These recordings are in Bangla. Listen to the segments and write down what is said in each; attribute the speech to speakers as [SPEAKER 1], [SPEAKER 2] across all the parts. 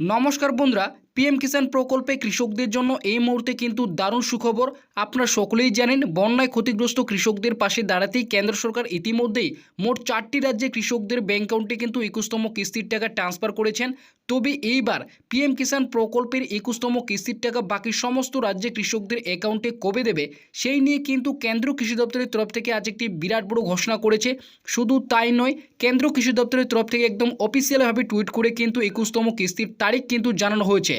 [SPEAKER 1] নমস্কার বন্ধুরা পিএম কিষাণ প্রকল্পে কৃষকদের জন্য এই মুহূর্তে কিন্তু দারুণ সুখবর। আপনারা সকলেই জানেন, বন্যায় ক্ষতিগ্রস্ত কৃষকদের পাশে দাঁড়াতেই কেন্দ্র সরকার ইতিমধ্যেই মোট চারটি রাজ্যে কৃষকদের ব্যাংক অ্যাকাউন্টে কিন্তু একুশতম কিস্তির টাকা ট্রান্সফার করেছেন। তবে এইবার পিএম কিষাণ প্রকল্পের একুশতম কিস্তির টাকা বাকি সমস্ত রাজ্যে কৃষকদের অ্যাকাউন্টে কবে দেবে, সেই নিয়ে কিন্তু কেন্দ্র কৃষি দপ্তরের তরফ থেকে আজ একটি বিরাট বড় ঘোষণা করেছে। শুধু তাই নয় কেন্দ্র কৃষি দপ্তরের তরফ থেকে একদম অফিসিয়ালভাবে টুইট করে কিন্তু একুশতম কিস্তির তারিখ কিন্তু জানানো হয়েছে।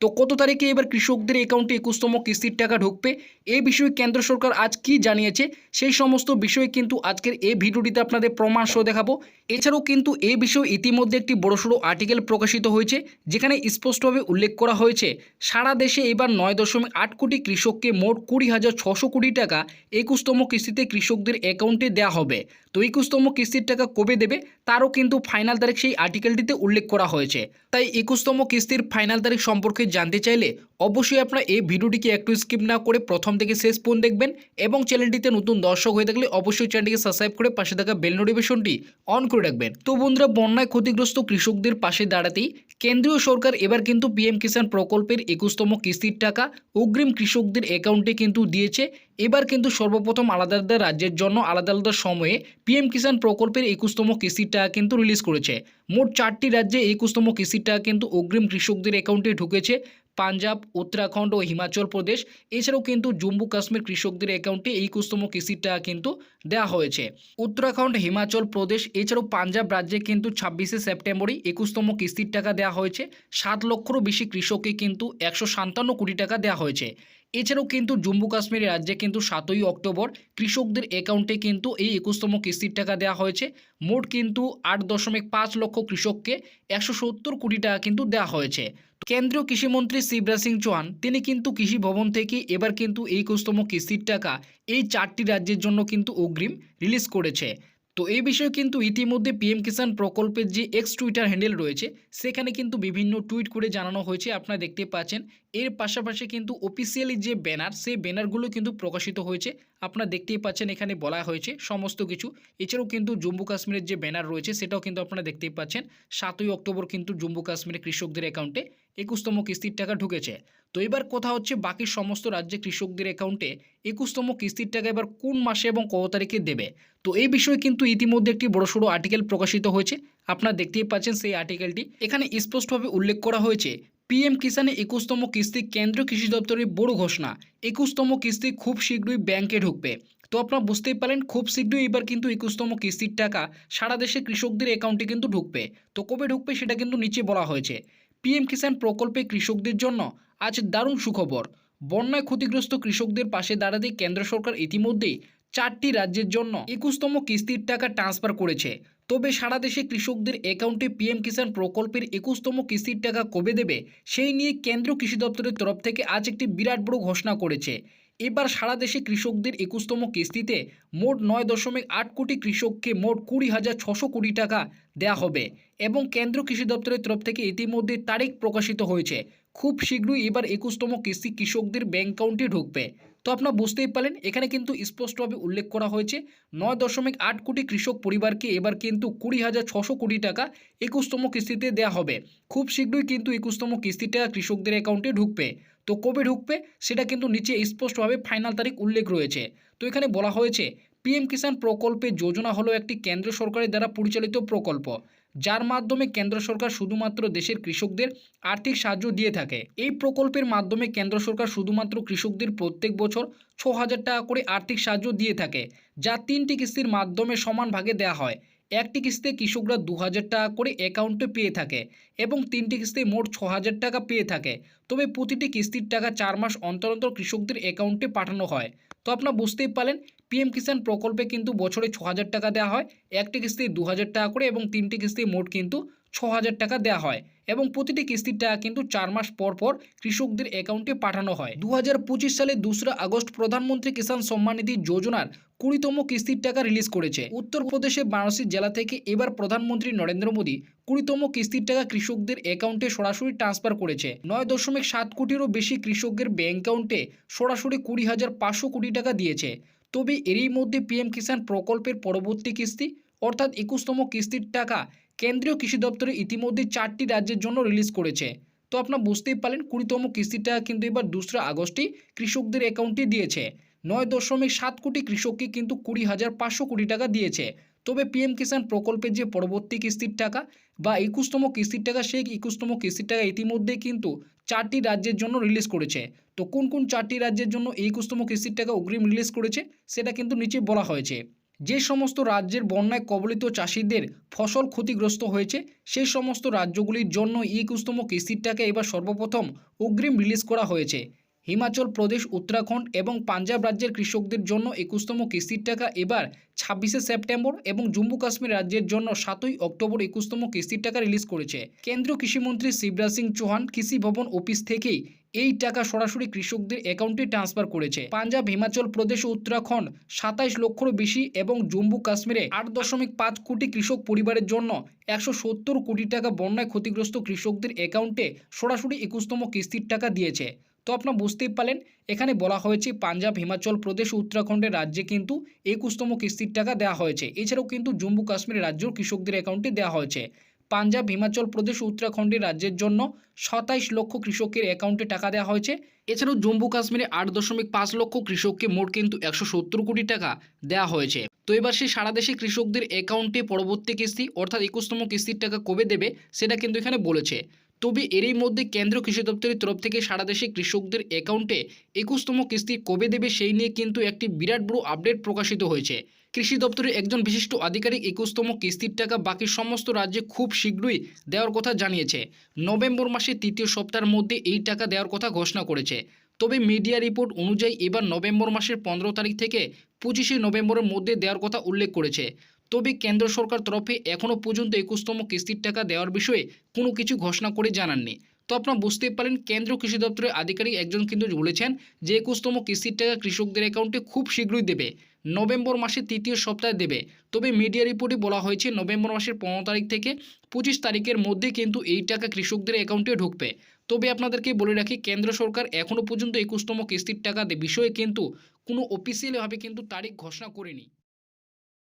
[SPEAKER 1] তো কত তারিখে এবার কৃষকদের অ্যাকাউন্টে একুশতম কিস্তির টাকা ঢুকবে? এই বিষয়ে কেন্দ্র সরকার আজ কি জানিয়েছে? সেই সমস্ত বিষয়ে কিন্তু আজকের এই ভিডিওটিতে আপনাদের প্রমাণ সহ দেখাবো। এছাড়াও কিন্তু এই বিষয়ে ইতিমধ্যে একটি বড়সড় আর্টিকেল প্রকাশিত হয়েছে, যেখানে স্পষ্টভাবে উল্লেখ করা হয়েছে, সারা দেশে এবার নয় দশমিক আট কোটি কৃষককে মোট কুড়ি হাজার ছশো কোটি টাকা একুশতম কিস্তিতে কৃষকদের অ্যাকাউন্টে দেওয়া হবে। তো একুশতম কিস্তির টাকা কবে দেবে? তারও কিন্তু ফাইনাল তারিখ সেই আর্টিকেলটিতে উল্লেখ করা হয়েছে। তাই একুশতম কিস্তির ফাইনাল তারিখ সম্পর্কে জানতে চাইলে অবশ্যই আপনার এই ভিডিওটিকে একটু স্কিপ না করে প্রথম থেকে শেষ পর্যন্ত দেখবেন এবং চ্যানেলটিতে নতুন দর্শক হয়ে থাকলে অবশ্যই চ্যানেলটিকে সাবস্ক্রাইব করে পাশে থাকা বেল নোটিফিকেশনটি অন করে রাখবেন। তো বন্ধুরা, বন্যায় ক্ষতিগ্রস্ত কৃষকদের পাশে দাঁড়াতেই কেন্দ্রীয় সরকার এবার কিন্তু পিএম কিষাণ প্রকল্পের একুশতম কিস্তির টাকা অগ্রিম কৃষকদের অ্যাকাউন্টে কিন্তু দিয়েছে। এবার কিন্তু সর্বপ্রথম আলাদা আলাদা রাজ্যের জন্য আলাদা আলাদা সময়ে পিএম কিষাণ প্রকল্পের একুশতম কিস্তির টাকা কিন্তু রিলিজ করেছে। মোট চারটি রাজ্যে একুশতম কিস্তির টাকা কিন্তু অগ্রিম কৃষকদের অ্যাকাউন্টে ঢুকেছে। পাঞ্জাব, উত্তরাখণ্ড ও হিমাচল প্রদেশ। এছাড়াও কিন্তু জম্মু কাশ্মীর কৃষকদের অ্যাকাউন্টে এই কুস্তম কিস্তির টাকা কিন্তু দেওয়া হয়েছে। উত্তরাখণ্ড, হিমাচল প্রদেশ, এছাড়াও পাঞ্জাব রাজ্যে কিন্তু ছাব্বিশে সেপ্টেম্বরই একুশতম কিস্তির টাকা দেওয়া হয়েছে। সাত লক্ষেরও বেশি কৃষককে কিন্তু একশো সাতান্ন কোটি টাকা দেওয়া হয়েছে। এছাড়াও কিন্তু জম্মু কাশ্মীর রাজ্যে কিন্তু সাতই অক্টোবর কৃষকদের অ্যাকাউন্টে কিন্তু এই একুশতম কিস্তির টাকা দেওয়া হয়েছে। মোট কিন্তু আট দশমিক পাঁচ লক্ষ কৃষককে একশো সত্তর কোটি টাকা কিন্তু দেওয়া হয়েছে। কেন্দ্রীয় কৃষিমন্ত্রী শিবরাজ সিং চৌহান, তিনি কিন্তু কৃষি ভবন থেকে এবার কিন্তু একুশতম কিস্তির টাকা এই চারটি রাজ্যের জন্য কিন্তু অগ্রিম রিলিজ করেছে। তো এই বিষয়ে কিন্তু ইতিমধ্যে পিএম কিষাণ প্রকল্পের যে এক্স টুইটার হ্যান্ডেল রয়েছে, সেখানে কিন্তু বিভিন্ন টুইট করে জানানো হয়েছে। আপনারা দেখতে পাচ্ছেন এর পাশাপাশি কিন্তু অফিসিয়ালি যে ব্যানার সেই ব্যানারগুলো কিন্তু প্রকাশিত হয়েছে। আপনারা দেখতেই পাচ্ছেন এখানে বলা হয়েছে সমস্ত কিছু। এছাড়াও কিন্তু জম্মু কাশ্মীরের যে ব্যানার রয়েছে, সেটাও কিন্তু আপনারা দেখতেই পাচ্ছেন। সাতই অক্টোবর কিন্তু জম্মু কাশ্মীরের কৃষকদের অ্যাকাউন্টে একুশতম কিস্তির টাকা ঢুকেছে। তো এবার কথা হচ্ছে বাকি সমস্ত রাজ্যে কৃষকদের অ্যাকাউন্টে একুশতম কিস্তির টাকা এবার কোন মাসে এবং কত তারিখে দেবে? তো এই বিষয়ে কিন্তু ইতিমধ্যে একটি বড়সড় আর্টিকেল প্রকাশিত হয়েছে। আপনারা দেখতেই পাচ্ছেন সেই আর্টিকেলটি এখানে স্পষ্টভাবে উল্লেখ করা হয়েছে পিএম কিষানে একুশতম কিস্তি কেন্দ্রীয় কৃষি দপ্তরের বড় ঘোষণা। একুশতম কিস্তি খুব শীঘ্রই ব্যাংকে ঢুকবে। তো আপনারা বুঝতেই পারেন, খুব শীঘ্রই এবার কিন্তু একুশতম কিস্তির টাকা সারা দেশে কৃষকদের অ্যাকাউন্টে কিন্তু ঢুকবে। তো কবে ঢুকবে সেটা কিন্তু নিচে বলা হয়েছে। পিএম কিষাণ প্রকল্পে কৃষকদের জন্য আজ দারুণ সুখবর। বন্যায় ক্ষতিগ্রস্ত কৃষকদের পাশে দাঁড়াতে কেন্দ্র সরকার ইতিমধ্যেই চারটি রাজ্যের জন্য একুশতম কিস্তির টাকা ট্রান্সফার করেছে। তবে সারা দেশে কৃষকদের অ্যাকাউন্টে পিএম কিষাণ প্রকল্পের একুশতম কিস্তির টাকা কবে দেবে, সেই নিয়ে কেন্দ্র কৃষি দপ্তরের তরফ থেকে আজ একটি বিরাট বড় ঘোষণা করেছে। এবার সারা দেশে কৃষকদের একুশতম কিস্তিতে মোট নয় দশমিক আট কোটি কৃষককে মোট কুড়ি হাজার ছশো কোটি টাকা দেয়া হবে এবং কেন্দ্র কৃষি দপ্তরের তরফ থেকে ইতিমধ্যে তারিখ প্রকাশিত হয়েছে। খুব শীঘ্রই এবার একুশতম কিস্তি কৃষকদের ব্যাংক অ্যাকাউন্টে ঢুকবে। তো আপনারা বুঝতেই পারলেন, এখানে কিন্তু স্পষ্টভাবে উল্লেখ করা হয়েছে, নয় দশমিক আট কোটি কৃষক পরিবারকে এবার কিন্তু কুড়ি হাজার ছশো কোটি টাকা একুশতম কিস্তিতে দেওয়া হবে। খুব শীঘ্রই কিন্তু একুশতম কিস্তিটা কৃষকদের অ্যাকাউন্টে ঢুকবে। তো কবে ঢুকবে, সেটা কিন্তু নিচে স্পষ্টভাবে ফাইনাল তারিখ উল্লেখ রয়েছে। তো এখানে বলা হয়েছে, পিএম কিষাণ প্রকল্পে যোজনা হলো একটি কেন্দ্র সরকারের দ্বারা পরিচালিত প্রকল্প। যার মাধ্যমে কেন্দ্র সরকার শুধুমাত্র দেশের কৃষকদের আর্থিক সাহায্য দিয়ে থাকে। এই প্রকল্পের মাধ্যমে কেন্দ্র সরকার শুধুমাত্র কৃষকদের প্রত্যেক বছর ছ হাজার টাকা করে আর্থিক সাহায্য দিয়ে থাকে, যা তিনটি কিস্তির মাধ্যমে সমান ভাগে দেওয়া হয়। একটি কিস্তিতে কৃষকরা দু হাজার টাকা করে অ্যাকাউন্টে পেয়ে থাকে এবং তিনটি কিস্তি মোট ছ হাজার টাকা পেয়ে থাকে। তবে প্রতিটি কিস্তির টাকা চার মাস অন্তর অন্তর কৃষকদের অ্যাকাউন্টে পাঠানো হয়। তো আপনারা বুঝতেই পারলেন পিএম কিষাণ প্রকল্পে কিন্তু বছরে ছ হাজার টাকা দেওয়া হয়, একটি কিস্তি দু হাজার টাকা করে এবং তিনটি কিস্তি মোট কিন্তু ছ হাজার টাকা দেওয়া হয় এবং প্রতিটি কিস্তির টাকা কিন্তু চার মাস পর পর কৃষকদের অ্যাকাউন্টে পাঠানো হয়। দু হাজার পঁচিশ সালে দোসরা আগস্ট প্রধানমন্ত্রী কিষাণ সম্মান নিধি যোজনার কুড়িতম কিস্তির টাকা রিলিজ করেছে। উত্তরপ্রদেশের বারাণসী জেলা থেকে এবার প্রধানমন্ত্রী নরেন্দ্র মোদী কুড়িতম কিস্তির টাকা কৃষকদের অ্যাকাউন্টে সরাসরি ট্রান্সফার করেছে। নয় দশমিক সাত কোটিরও বেশি কৃষকদের ব্যাংক অ্যাকাউন্টে সরাসরি কুড়ি হাজার পাঁচশো কোটি টাকা দিয়েছে। তবে এরই মধ্যে পিএম কিষাণ প্রকল্পের পরবর্তী কিস্তি, অর্থাৎ একুশতম কিস্তির টাকা কেন্দ্রীয় কৃষি দপ্তরে ইতিমধ্যে চারটি রাজ্যের জন্য রিলিজ করেছে। তো আপনারা বুঝতেই পারলেন, কুড়িতম কিস্তির টাকা কিন্তু এবার দোসরা আগস্টেই কৃষকদের অ্যাকাউন্টে দিয়েছে। নয় দশমিক সাত কোটি কৃষককে কিন্তু কুড়ি হাজার পাঁচশো কোটি টাকা দিয়েছে। তবে পিএম কিষাণ প্রকল্পের যে পরবর্তী কিস্তির টাকা বা একুশতম কিস্তির টাকা, সেই একুশতম কিস্তির টাকা ইতিমধ্যে কিন্তু চারটি রাজ্যের জন্য রিলিজ করেছে। তো কোন কোন চারটি রাজ্যের জন্য একুশতম কিস্তির টাকা অগ্রিম রিলিজ করেছে, সেটা কিন্তু নিচে বলা হয়েছে। যে সমস্ত রাজ্যের বন্যায় কবলিত চাষিদের ফসল ক্ষতিগ্রস্ত হয়েছে, সেই সমস্ত রাজ্যগুলির জন্য একুশতম কিস্তির টাকা এবার সর্বপ্রথম অগ্রিম রিলিজ করা হয়েছে। হিমাচল প্রদেশ, উত্তরাখণ্ড এবং পাঞ্জাব রাজ্যের কৃষকদের জন্য একুশতম কিস্তির টাকা। এবার ছাব্বিশে সেপ্টেম্বর এবং জম্মু কাশ্মীর রাজ্যের জন্য সাতই অক্টোবর একুশতম কিস্তির টাকা রিলিজ করেছে। কেন্দ্রীয় কৃষিমন্ত্রী শিবরাজ সিং চৌহান কৃষি ভবন অফিস থেকেই এই টাকা সরাসরি কৃষকদের অ্যাকাউন্টে ট্রান্সফার করেছে। পাঞ্জাব, হিমাচল প্রদেশ, উত্তরাখণ্ড সাতাইশ লক্ষর বেশি এবং জম্মু কাশ্মীরে আট দশমিক পাঁচ কোটি কৃষক পরিবারের জন্য একশো সত্তর কোটি টাকা বন্যায় ক্ষতিগ্রস্ত কৃষকদের অ্যাকাউন্টে সরাসরি একুশতম কিস্তির টাকা দিয়েছে। তো আপনারা বুঝতেই পারলেন, এখানে বলা হয়েছে পাঞ্জাব, হিমাচল প্রদেশ উত্তরাখণ্ডের রাজ্যে কিন্তু একুশতম কিস্তির টাকা দেওয়া হয়েছে। এছাড়াও কিন্তু জম্মু কাশ্মীর রাজ্যের কৃষকদের অ্যাকাউন্টে দেওয়া হয়েছে। পাঞ্জাব, হিমাচল প্রদেশ উত্তরাখণ্ডের রাজ্যের জন্য সাতাইশ লক্ষ কৃষকের অ্যাকাউন্টে টাকা দেওয়া হয়েছে। এছাড়াও জম্মু কাশ্মীরে আট দশমিক পাঁচ লক্ষ কৃষককে মোট কিন্তু একশো সত্তর কোটি টাকা দেওয়া হয়েছে। তো এবার সেই সারা দেশে কৃষকদের অ্যাকাউন্টে পরবর্তী কিস্তি, অর্থাৎ একুশতম কিস্তির টাকা কবে দেবে, সেটা কিন্তু এখানে বলেছে। তবে এরই মধ্যে কেন্দ্রীয় কৃষি দপ্তরের তরফ থেকে সারা দেশে কৃষকদের অ্যাকাউন্টে একুশতম কিস্তি কবে দেবে সেই নিয়ে কিন্তু একটি বিরাট বড় আপডেট প্রকাশিত হয়েছে। কৃষি দপ্তরের একজন বিশিষ্ট আধিকারিক একুশতম কিস্তির টাকা বাকি সমস্ত রাজ্যে খুব শীঘ্রই দেওয়ার কথা জানিয়েছে। নভেম্বর মাসের তৃতীয় সপ্তাহের মধ্যে এই টাকা দেওয়ার কথা ঘোষণা করেছে। তবে মিডিয়া রিপোর্ট অনুযায়ী এবার নভেম্বর মাসের পনেরো তারিখ থেকে পঁচিশে নভেম্বরের মধ্যে দেওয়ার কথা উল্লেখ করেছে। তবে কেন্দ্র সরকার তরফে এখনও পর্যন্ত একুশতম কিস্তির টাকা দেওয়ার বিষয়ে কোনো কিছু ঘোষণা করে জানাননি। তো আপনারা বুঝতে পারেন, কেন্দ্র কৃষি দপ্তরের আধিকারিক একজন কিন্তু বলেছেন যে একুশতম কিস্তির টাকা কৃষকদের অ্যাকাউন্টে খুব শীঘ্রই দেবে, নভেম্বর মাসের তৃতীয় সপ্তাহে দেবে। তবে মিডিয়া রিপোর্টে বলা হয়েছে, নভেম্বর মাসের পনেরো তারিখ থেকে পঁচিশ তারিখের মধ্যে কিন্তু এই টাকা কৃষকদের অ্যাকাউন্টে ঢুকবে। তবে আপনাদেরকে বলে রাখি, কেন্দ্র সরকার এখনও পর্যন্ত একুশতম কিস্তির টাকা বিষয়ে কিন্তু কোনো অফিসিয়ালভাবে কিন্তু তারিখ ঘোষণা করেনি।